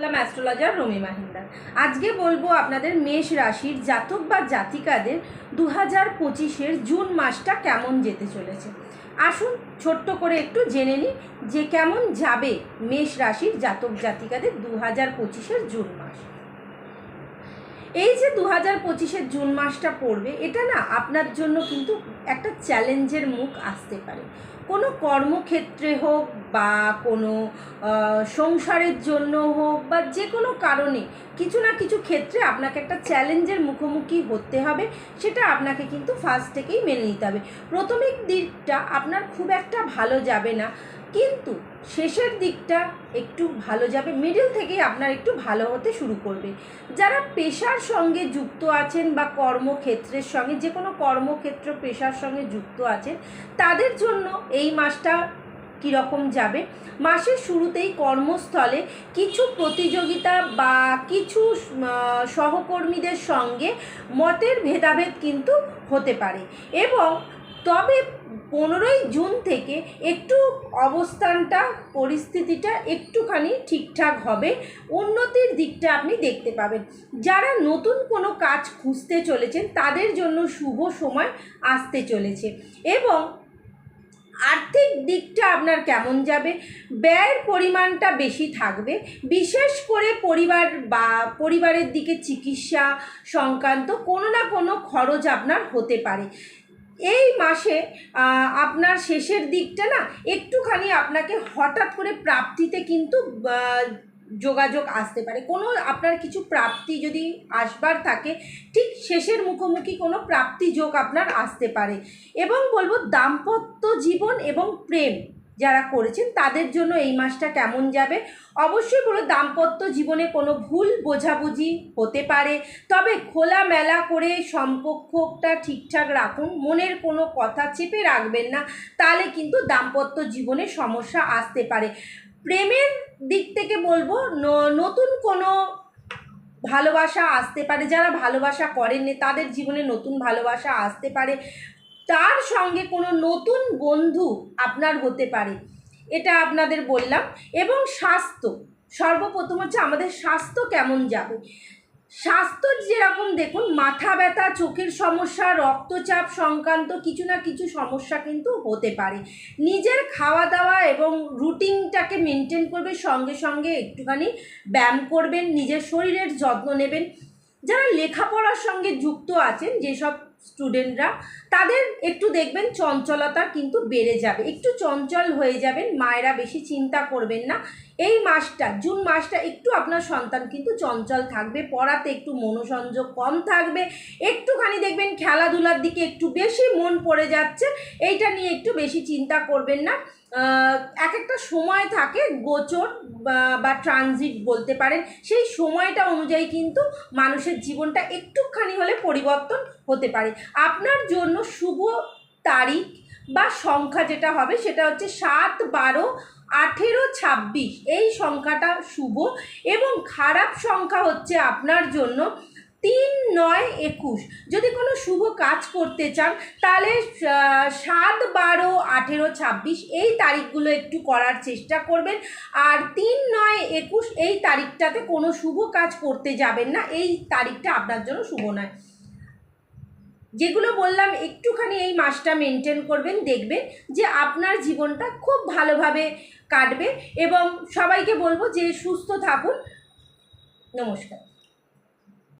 হলাম অ্যাস্ট্রোলজার রমি মাহিন্দার। আজকে বলব আপনাদের মেষ রাশির জাতক বা জাতিকাদের দু হাজার পঁচিশের জুন মাসটা কেমন যেতে চলেছে। আসুন ছোট্ট করে একটু জেনে নিই যে কেমন যাবে মেষ রাশির জাতক জাতিকাদের দু হাজার পঁচিশের জুন মাস। এই যে দু হাজার পঁচিশের জুন মাসটা পড়বে, এটা না আপনার জন্য কিন্তু একটা চ্যালেঞ্জের মুখ আসতে পারে। কোনো কর্মক্ষেত্রে হোক বা কোনো সংসারের জন্য হোক বা যে কোনো কারণে কিছু না কিছু ক্ষেত্রে আপনাকে একটা চ্যালেঞ্জের মুখোমুখি হতে হবে, সেটা আপনাকে কিন্তু ফার্স্ট থেকেই মেনে নিতে হবে। প্রথমিক দিকটা আপনার খুব একটা ভালো যাবে না। কিন্তু শেষের দিকটা একটু ভালো যাবে মিডিল থেকেই আপনার একটু ভালো হতে শুরু করবে। যারা পেশার সঙ্গে যুক্ত আছেন বা কর্মক্ষেত্রের সঙ্গে, যে কোনো কর্মক্ষেত্র পেশার সঙ্গে যুক্ত আছেন, তাদের জন্য এই মাসটা কীরকম যাবে? মাসের শুরুতেই কর্মস্থলে কিছু প্রতিযোগিতা বা কিছু সহকর্মীদের সঙ্গে মতের ভেদাভেদ কিন্তু হতে পারে। এবং তবে পনেরোই জুন থেকে একটু অবস্থানটা, পরিস্থিতিটা একটুখানি ঠিকঠাক হবে। উন্নতির দিকটা আপনি দেখতে পাবেন। যারা নতুন কোনো কাজ খুঁজতে চলেছেন, তাদের জন্য শুভ সময় আসতে চলেছে। এবং আর্থিক দিকটা আপনার কেমন যাবে? ব্যয়ের পরিমাণটা বেশি থাকবে। বিশেষ করে পরিবার বা পরিবারের দিকে চিকিৎসা সংক্রান্ত কোনো না কোনো খরচ আপনার হতে পারে। এই মাসে আপনার শেষের দিকটা না একটুখানি আপনাকে হঠাৎ করে প্রাপ্তিতে কিন্তু যোগাযোগ আসতে পারে। কোনো আপনার কিছু প্রাপ্তি যদি আসবার থাকে, ঠিক শেষের মুখোমুখি কোনো প্রাপ্তি যোগ আপনার আসতে পারে। এবং বলব দাম্পত্য জীবন এবং প্রেম যারা করেছেন, তাদের জন্য এই মাসটা কেমন যাবে? অবশ্যই বলো দাম্পত্য জীবনে কোনো ভুল বোঝাবুঝি হতে পারে, তবে খোলামেলা করে সম্পর্কটা ঠিকঠাক রাখুন, মনের কোনো কথা চেপে রাখবেন না, তাহলে কিন্তু দাম্পত্য জীবনে সমস্যা আসতে পারে। প্রেমের দিক থেকে বলব নতুন কোনো ভালোবাসা আসতে পারে, যারা ভালোবাসা করেননি, তাদের জীবনে নতুন ভালোবাসা আসতে পারে। তার সঙ্গে কোনো নতুন বন্ধু আপনার হতে পারে। এটা আপনাদের বললাম। এবং স্বাস্থ্য। সর্বপ্রথম হচ্ছে আমাদের স্বাস্থ্য কেমন যাবে? স্বাস্থ্য যেরকম দেখুন, মাথা ব্যথা, চোখের সমস্যা, রক্তচাপ সংক্রান্ত কিছু না কিছু সমস্যা কিন্তু হতে পারে। নিজের খাওয়া দাওয়া এবং রুটিনটাকে মেনটেন করবে, সঙ্গে সঙ্গে একটুখানি ব্যায়াম করবেন, নিজের শরীরের যত্ন নেবেন। যারা লেখাপড়ার সঙ্গে যুক্ত আছেন, যেসব স্টুডেন্টরা তাদের একটু দেখবেন চঞ্চলতা কিন্তু বেড়ে যাবে। একটু চঞ্চল হয়ে যাবেন, মায়েরা বেশি চিন্তা করবেন না। এই মাসটা, জুন মাসটা একটু আপনার সন্তান কিন্তু চঞ্চল থাকবে, পড়াতে একটু মনোসংযোগ কম থাকবে, একটুখানি দেখবেন খেলাধুলার দিকে একটু বেশি মন পড়ে যাচ্ছে, এইটা নিয়ে একটু বেশি চিন্তা করবেন না। এক একটা সময় থাকে গোচর বা- ট্রানজিট বলতে পারেন, সেই সময়টা অনুযায়ী কিন্তু মানুষের জীবনটা একটুখানি হলে পরিবর্তন হতে পারে। আপনার জন্য শুভ তারিখ বা সংখ্যা যেটা হবে সেটা হচ্ছে সাত, বারো, আঠেরো, ছাব্বিশ। এই সংখ্যাটা শুভ এবং খারাপ সংখ্যা হচ্ছে আপনার জন্য তিন, নয়, একুশ। যদি কোনো শুভ কাজ করতে চান, তাহলে সাত, বারো, আঠেরো, ছাব্বিশ এই তারিখগুলো একটু করার চেষ্টা করবেন। আর তিন, নয়, একুশ এই তারিখটাতে কোনো শুভ কাজ করতে যাবেন না। এই তারিখটা আপনার জন্য শুভ নয়। যেগুলো বললাম, একটুখানি এই মাসটা মেনটেন করবেন, দেখবেন যে আপনার জীবনটা খুব ভালোভাবে কাটবে এবং সবাইকে বলব যে সুস্থ থাকুন। নমস্কার।